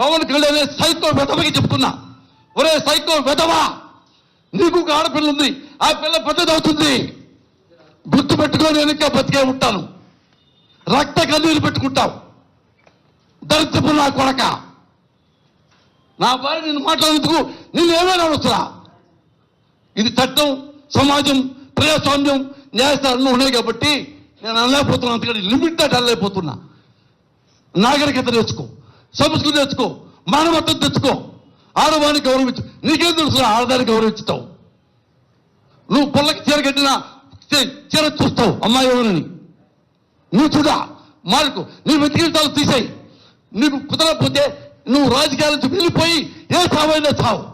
పవన్ కళ్యాణ్ అనే సైకో వెధవకి చెప్తున్నా. ఒరే సైకో వెధవా నీకు ఒక ఆడపిల్ల ఉంది ఆ పిల్ల పెద్దదవుతుంది గుర్తు పెట్టుకొని వెనక బతికే ఉంటాను. రక్త కన్నీరు పెట్టుకుంటావు. దరిద్రపు నా కొడక. నా భార్య నేను మాట్లాడేందుకు నేను ఏమైనా అవసరా ఇది చట్టం సమాజం ప్రజాస్వామ్యం న్యాయస్థానంలో ఉన్నాయి కాబట్టి నేను అనలేకపోతున్నా అందుకని లిమిట్ అనలేకపోతున్నా. నాగరికత నేర్చుకో. సంస్కృతి తెచ్చుకో మానవత్వం తెచ్చుకో. ఆడవానికి గౌరవించు. నీకేం తెలుసు ఆడదానికి గౌరవించుతావు? నువ్వు పొల్లకి చీర కట్టినా చీర చూస్తావు అమ్మాయి ఎవరని. నువ్వు చూడా మార్కు. నీ వెతికించాలు తీసేయి. నీకు కుదరకపోతే నువ్వు రాజకీయాల నుంచి వెళ్ళిపోయి ఏ చావైనా చావు.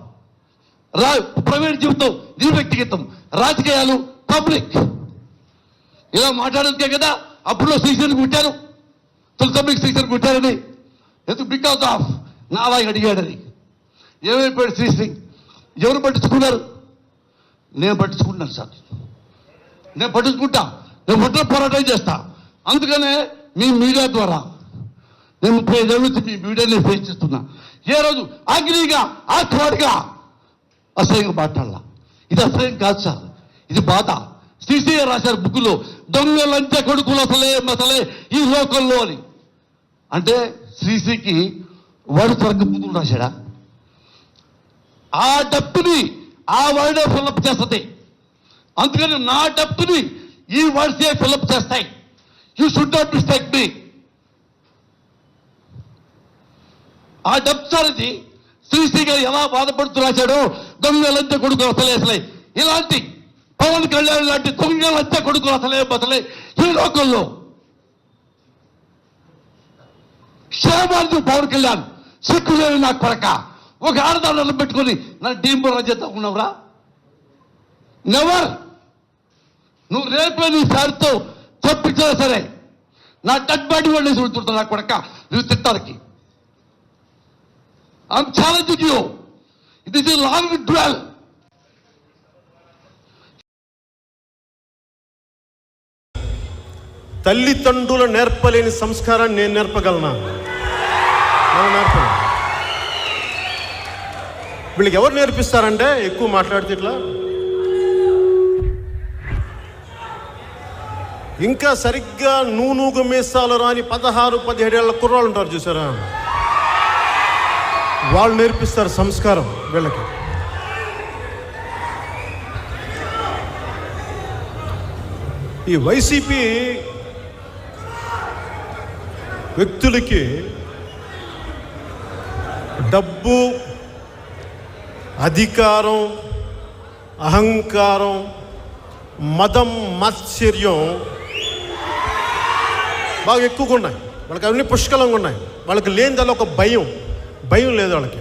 రా ప్రైవేట్ జీవితం నీ వ్యక్తిగతం. రాజకీయాలు పబ్లిక్. ఇలా మాట్లాడేందుకే కదా అప్పుడు సీజన్ పెట్టారు తులసమ్మికి సీజన్ పెట్టారని ఎందుకు బికాస్ ఆఫ్ నాలా అడిగాడని ఏమైపోయాడు శ్రీశ్రీ ఎవరు పట్టించుకున్నారు? నేను పట్టించుకుంటున్నాను సార్. నేను పట్టించుకుంటా. నేను ఒంటరి పోరాటం చేస్తా. అందుకనే మీ మీడియా ద్వారా నేను ముప్పై ఐదు నుంచి మీ మీడియాని ఫేస్ చేస్తున్నా. ఏ రోజు అగ్నిగా ఆత్మాడిగా అసహ్యంగా మాట్లాడాల. ఇది అసహ్యం కాదు సార్. ఇది బాధ. శ్రీశ్రీ రాశారు బుక్కులో దొంగలంచ కొడుకులు అసలే మసలే ఈ లోకంలో అని. అంటే శ్రీశ్రీకి వాడు స్వర్గ ముందు రాశాడా? ఆ డబ్బుని ఆ వర్డే ఫిల్అప్ చేస్తుంది. అందుకని నా డబ్బుని ఈ వర్డ్సే ఫిల్అప్ చేస్తాయి. You should not mistake me. ఆ డబ్బు సార్ శ్రీశ్రీ గారు ఎలా బాధపడుతూ రాశాడో దొంగలంతా కొడుకు వసలేసలే ఇలాంటి పవన్ కళ్యాణ్ లాంటి దొంగలంతా కొడుకు వసలే అసలే ఈ లోకంలో. క్షేమాన్ని పవన్ కళ్యాణ్ సిక్కులేని నా కొరక ఒక ఆడదాన్ని పెట్టుకొని నన్ను డీంబు రజత నెవర్! నువ్వు రేపే నీ సార్తో చెప్పించినా సరే నా డెడ్ బాడీ వాళ్ళు చూడుతుంటా నా కొడక. నువ్వు తిట్టానికి I'm challenging you it is long dwell తల్లిదండ్రులు నేర్పలేని సంస్కారాన్ని నేను నేర్పగలనా? మనం వీళ్ళకి ఎవరు నేర్పిస్తారంటే? ఎక్కువ మాట్లాడితే ఇట్లా. ఇంకా సరిగ్గా నూనూగు మీసాలు రాని పదహారు పదిహేడేళ్ళ కుర్రాళ్ళు ఉంటారు చూసారా? వాళ్ళు నేర్పిస్తారు సంస్కారం వీళ్ళకి. ఈ వైసీపీ వ్యక్తులకి డబ్బు అధికారం అహంకారం మదం మాత్సర్యం బాగా ఎక్కువగా ఉన్నాయి. వాళ్ళకి అవన్నీ పుష్కలంగా ఉన్నాయి. వాళ్ళకి లేనిదల్లా ఒక భయం. భయం లేదు వాళ్ళకి.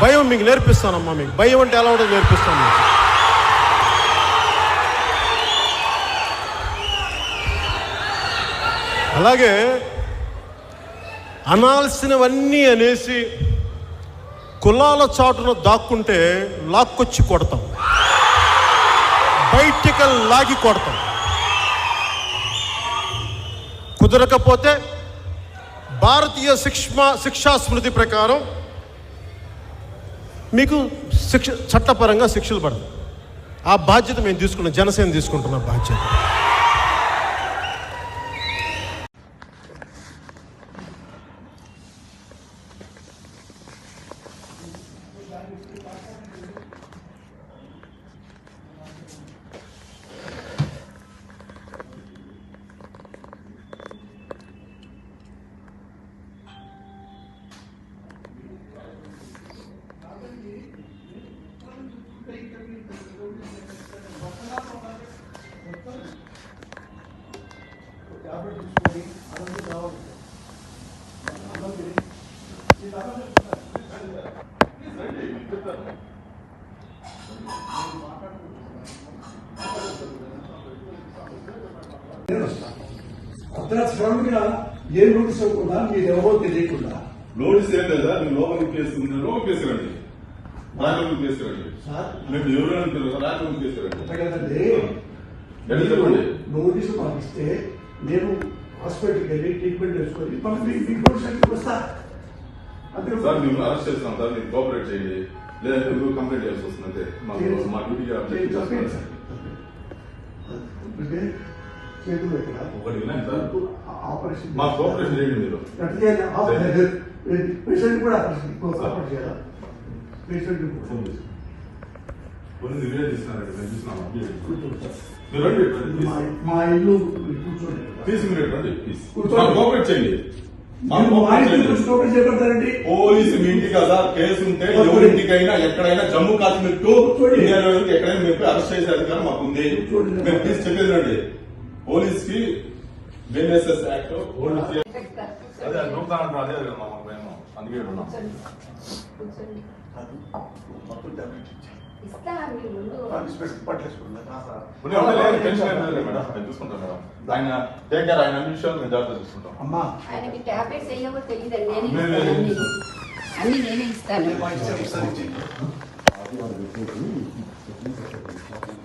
భయం మీకు నేర్పిస్తానమ్మా మీకు. భయం అంటే ఎలా ఉంటుందో నేర్పిస్తాను అలాగే అనాల్సినవన్నీ అనేసి కులాల చాటున దాక్కుంటే లాక్కొచ్చి కొడతాం. బయటికి లాగి కొడతాం. కుదరకపోతే భారతీయ శిక్ష శిక్షా స్మృతి ప్రకారం మీకు శిక్ష చట్టపరంగా శిక్షలు పడదు ఆ బాధ్యత మేము తీసుకున్నాం జనసేన తీసుకుంటున్న బాధ్యత. అర్ధరాత్రిగా ఏ నోటీస్ ఇవ్వకుండా మీరు ఎవరో తెలియకుండా. నోటీస్ ఏం లేదా? నేను లోపలికి తీసుకున్నాను లోపలికి తీసుకురండి రాజలోకి సార్. మేము ఎవరు అంటారు రాజలోకి చెప్పండి? నోటీసు పంపిస్తే నేను హాస్పిటల్కి వెళ్ళి ట్రీట్మెంట్ చేసుకొని మళ్ళీ మీ మీ పోలీస్ స్టేషన్కి వస్తా. అంతే సార్ మేము అరెస్ట్ చేస్తాం సార్ మీరు కోఆపరేట్ చేయండి. లేదంటే మీరు కంప్లైంట్ చేయాల్సి వస్తుంది అంతే మాకు మా డ్యూటీకి అబ్జెక్ట్ చేస్తున్నాం సార్. చేతులు ఎక్కడ ఒకటి వినండి సార్. ఆపరేషన్ మా కోఆపరేషన్ చేయండి మీరు. పేషెంట్ కూడా ఆపరేషన్ ఆపరేషన్ చేయాలా? పేషెంట్ కొన్ని వీడియో తీస్తున్నారండి. మేము చూస్తున్నాం. మీరు రండి. మా ఇల్లు కూర్చోండి. మీరు రండి ప్లీజ్ కూర్చోండి. కోఆపరేట్ చేయండి. మీరు పోలీసు మీ ఇంటి కదా కేసు ఉంటే ఎవరింటికైనా ఎక్కడైనా జమ్మూ కాశ్మీర్ టు. ఇండియాలో ఎక్కడైనా మేము అరెస్ట్ చేసే అధికారం మాకు ఉంది. కూర్చోండి. మేము ప్లీజ్ చెప్పేది రండి పోలీస్కి బిఎన్ఎస్ఎస్ యాక్ట్ అదే అంటారు మేము అందుకే ఉన్నాం ఆయన టేక్ కేర్ ఆయన అన్ని విషయాలు మేము జాగ్రత్త చూసుకుంటాం అమ్మా. ఆయనకి టాబ్లెట్స్ వేయవో తెలియదండి. అన్ని. నేనే ఇస్తాను.